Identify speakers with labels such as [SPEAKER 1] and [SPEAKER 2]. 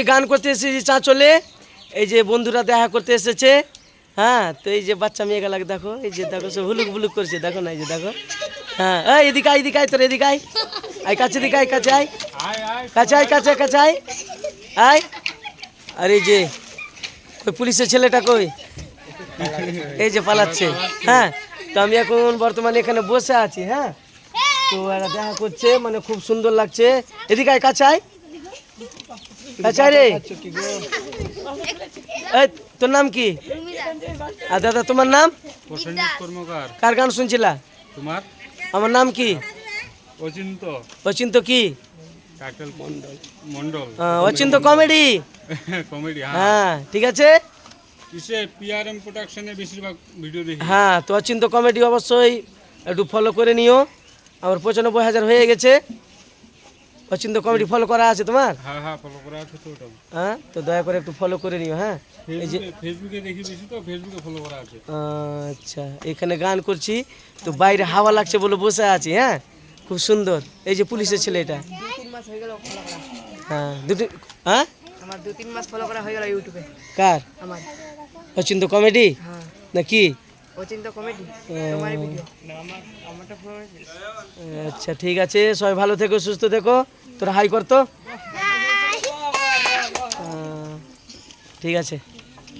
[SPEAKER 1] আমি গান করতে এসেছি, চা চাঁচলে এই যে বন্ধুরা দেখা করতে এসেছে হ্যাঁ তো এই যে বাচ্চা মেয়েগুলাকে দেখো, এই যে দেখো, সে হুলুক বুলুক করছে, দেখো না, এই যে দেখো। হ্যাঁ এই এদিকে আয় এদিকে আয়, তোর এদিকে আয়। আয়, কাছে দিকে আয়, কাছে আয়। কাছে আয়, কাছে কাছে আয়। আয়। আর এই যে, ওই পুলিশের ছেলেটা কই? এই যে পালাচ্ছে হ্যাঁ তো আমি এখন বর্তমানে এখানে বসে আছি হ্যাঁ। তো এরা দেখা করছে মানে খুব সুন্দর লাগছে। এদিকে আয়, কাছে আয়। রে তোর নাম কি? আর দাদা তোমার নাম?
[SPEAKER 2] কর্মকার।
[SPEAKER 1] কার গান শুনছিলা?
[SPEAKER 2] তোমার?
[SPEAKER 1] আমার নাম কি?
[SPEAKER 2] অচিন্ত।
[SPEAKER 1] অচিন্ত কি?
[SPEAKER 2] মন্ডল
[SPEAKER 1] অচিন্ত কমেডি
[SPEAKER 2] কমেডি হ্যাঁ।
[SPEAKER 1] হ্যাঁ ঠিক আছে।
[SPEAKER 2] কিসে? পিআরএম প্রোডাকশনে বেশিরভাগ ভিডিও দেখি।
[SPEAKER 1] হ্যাঁ তো অচিন্ত কমেডি অবশ্যই একটু ফলো করে নিও। আমার পঁচানব্বই হাজার হয়ে গেছে। অচিন্ত কমেডি ফলো করা আছে তোমার?
[SPEAKER 2] হ্যাঁ হ্যাঁ ফলো করা আছে তো ওটা
[SPEAKER 1] হ্যাঁ? তো দয়া করে একটু ফলো করে নিও হ্যাঁ? এই যে
[SPEAKER 2] ফেসবুকে ফেসবুকে দেখি বেশি তো ফেসবুকে ফলো করা আছে।
[SPEAKER 1] আচ্ছা এখানে গান করছি তো বাইরে হাওয়া লাগছে বলে বসে আছি হ্যাঁ? খুব সুন্দর। এই যে পুলিশের ছেলে এটা।
[SPEAKER 3] হয়ে গেল
[SPEAKER 1] হ্যাঁ দুটি হ্যাঁ?
[SPEAKER 3] আমার দু তিন মাস ফলো করা হয়ে গেল ইউটিউবে
[SPEAKER 1] কার?
[SPEAKER 3] আমার।
[SPEAKER 1] অচিন্ত কমেডি
[SPEAKER 3] হ্যাঁ।
[SPEAKER 1] না কি?
[SPEAKER 3] অচিন্ত কমেডি তোমার ভিডিও
[SPEAKER 1] আচ্ছা ঠিক আছে সবাই ভালো থেকো সুস্থ থেকো। তোরা হাই করতো ঠিক আছে।